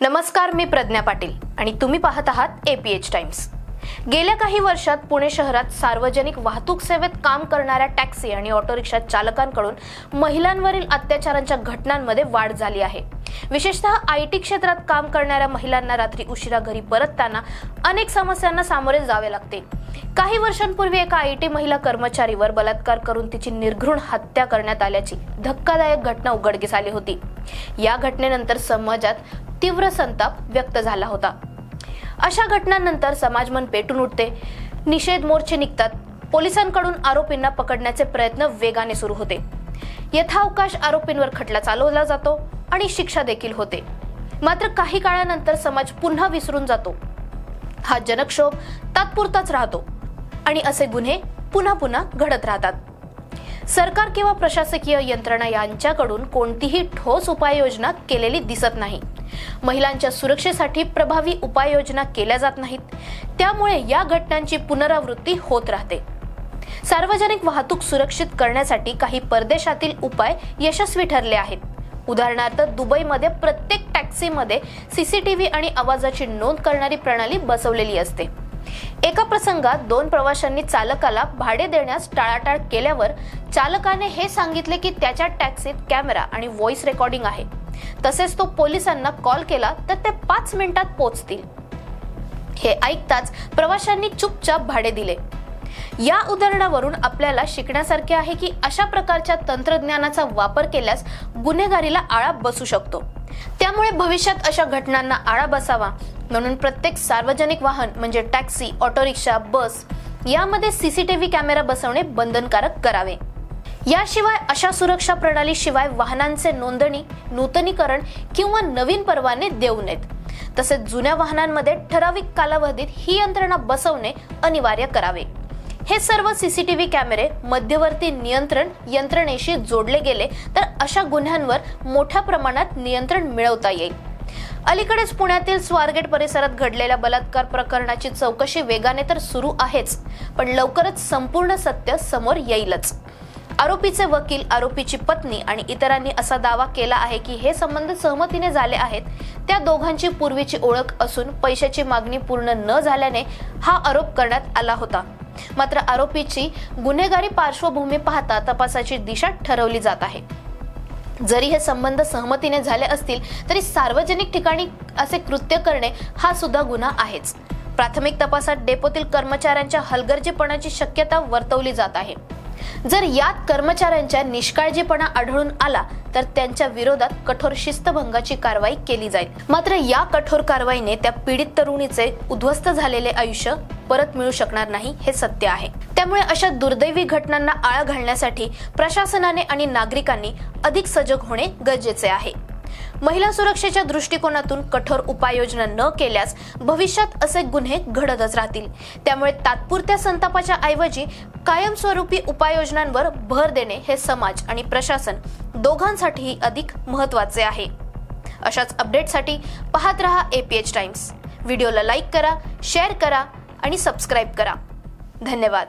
नमस्कार मी प्रज्ञा पाटील आणि तुम्ही पाहत आहात एपीएच टाइम्स गेल्या काही वर्षात पुणे शहरात सार्वजनिक वाहतूक सेवेत काम करणाऱ्या टॅक्सी आणि ऑटो रिक्षा चालकांकडून महिलांवरील अत्याचारांच्या घटनांमध्ये वाढ झाली आहे. विशेषतः आय टी क्षेत्रात काम करणाऱ्या महिलांना रात्री उशिरा घरी परतताना अनेक समस्यांना सामोरे जावे लागते. काही वर्षांपूर्वी एका आय टी महिला कर्मचारीवर बलात्कार करून तिची निर्घृण हत्या करण्यात आल्याची धक्कादायक घटना उघडकीस आली होती. या घटनेनंतर समाजात तीव्र संताप व्यक्त झाला होता. अशा घटनांनंतर समाजमन पेटून उठते. निषेध मोर्चे निघतात. पोलिसांकडून आरोपींना पकडण्याचे प्रयत्न वेगाने सुरू होते. यथावकाश आरोपींवर खटला चालवला जातो आणि शिक्षा देखील होते. मात्र काही काळानंतर समाज पुन्हा विसरून जातो. हा जनक्षोभ तात्पुरताच राहतो. आणि असे गुन्हे पुन्हा पुन्हा घडत राहतात. सरकार किंवा प्रशासकीय यंत्रणा यांच्याकडून कोणतीही ठोस उपाययोजना केलेली दिसत नाही. महिलांच्या सुरक्षेसाठी प्रभावी उपाययोजना केल्या जात नाहीत. त्यामुळे या घटनांची पुनरावृत्ती होत राहते. सार्वजनिक वाहतूक सुरक्षित करण्यासाठी काही परदेशातील उपाय यशस्वी ठरले आहेत. उदाहरणार्थ दुबईमध्ये प्रत्येक टॅक्सीमध्ये सीसीटीव्ही आणि आवाजाची नोंद करणारी प्रणाली बसवलेली असते. एका प्रसंगात दोन प्रवाशांनी चालकाला भाडे देण्यास टाळाटाळ केल्यावर चालकाने हे सांगितले की त्याच्या टॅक्सीत कॅमेरा आणि व्हॉइस रेकॉर्डिंग आहे. तसेच तो पोलिसांना कॉल केला तर ते पाच मिनिटात पोहोचतील. हे ऐकताच प्रवाशांनी चुपचाप भाडे दिले. या उदाहरणावरून आपल्याला शिकण्यासारखे आहे की अशा प्रकारच्या तंत्रज्ञानाचा वापर केल्यास गुन्हेगारीला आळा बसू शकतो. त्यामुळे भविष्यात अशा घटनांना आळा बसावा. म्हणून प्रत्येक सार्वजनिक वाहन म्हणजे टॅक्सी ऑटो रिक्षा बस यामध्ये सीसीटीव्ही कॅमेरा बसवणे बंधनकारक करावे. याशिवाय अशा सुरक्षा प्रणालीशिवाय वाहनांचे नोंदणी नूतनीकरण किंवा नवीन परवाने देऊ नयेत. तसेच जुन्या वाहनांमध्ये ठराविक कालावधीत ही यंत्रणा बसवणे अनिवार्य करावे. हे सर्व सीसीटीव्ही कॅमेरे मध्यवर्ती नियंत्रण यंत्रणेशी जोडले गेले तर अशा गुन्ह्यांवर मोठ्या प्रमाणात नियंत्रण मिळवता येईल. अलीकडेच पुण्यातील स्वारगेट परिसरात घडलेल्या बलात्कार प्रकरणाची चौकशी वेगाने तर सुरू आहेच पण लवकरच संपूर्ण सत्य समोर येईलच. आरोपीचे वकील आरोपीची पत्नी आणि इतरांनी असा दावा केला आहे की हे संबंध सहमतीने झाले आहेत. त्या दोघांची पूर्वीची ओळख असून पैशाची मागणी पूर्ण न झाल्याने हा आरोप करण्यात आला होता. मात्र आरोपीची गुन्हेगारी पार्श्वभूमी पाहता तपासाची दिशा ठरवली जात आहे. जरी हे संबंध सहमतीने झाले असतील तरी सार्वजनिक ठिकाणी असे कृत्य करणे हा सुद्धा गुन्हा आहेच. प्राथमिक तपासात डेपोतील कर्मचाऱ्यांच्या हलगर्जीपणाची शक्यता वर्तवली जात आहे. जर यात कर्मचाऱ्यांच्या निष्काळजीपणा आढळून आला तर त्यांच्या विरोधात कठोर शिस्तभंगाची कारवाई केली जाईल. मात्र या कठोर कारवाईने त्या पीडित तरुणीचे उद्ध्वस्त झालेले आयुष्य परत मिळू शकणार नाही हे सत्य आहे. त्यामुळे अशा दुर्दैवी घटनांना आळा घालण्यासाठी प्रशासनाने आणि नागरिकांनी अधिक सजग होणे गरजेचे आहे. महिला सुरक्षेच्या दृष्टिकोनातून कठोर उपाययोजना न केल्यास भविष्यात असे गुन्हे घडतच राहतील. त्यामुळे तात्पुरत्या संतापाच्या ऐवजी कायमस्वरूपी उपाययोजनांवर भर देणे हे समाज आणि प्रशासन दोघांसाठीही अधिक महत्त्वाचे आहे. अशाच अपडेटसाठी पाहत रहा एपीएच टाइम्स व्हिडिओला लाईक करा शेअर करा आणि सबस्क्राईब करा. धन्यवाद.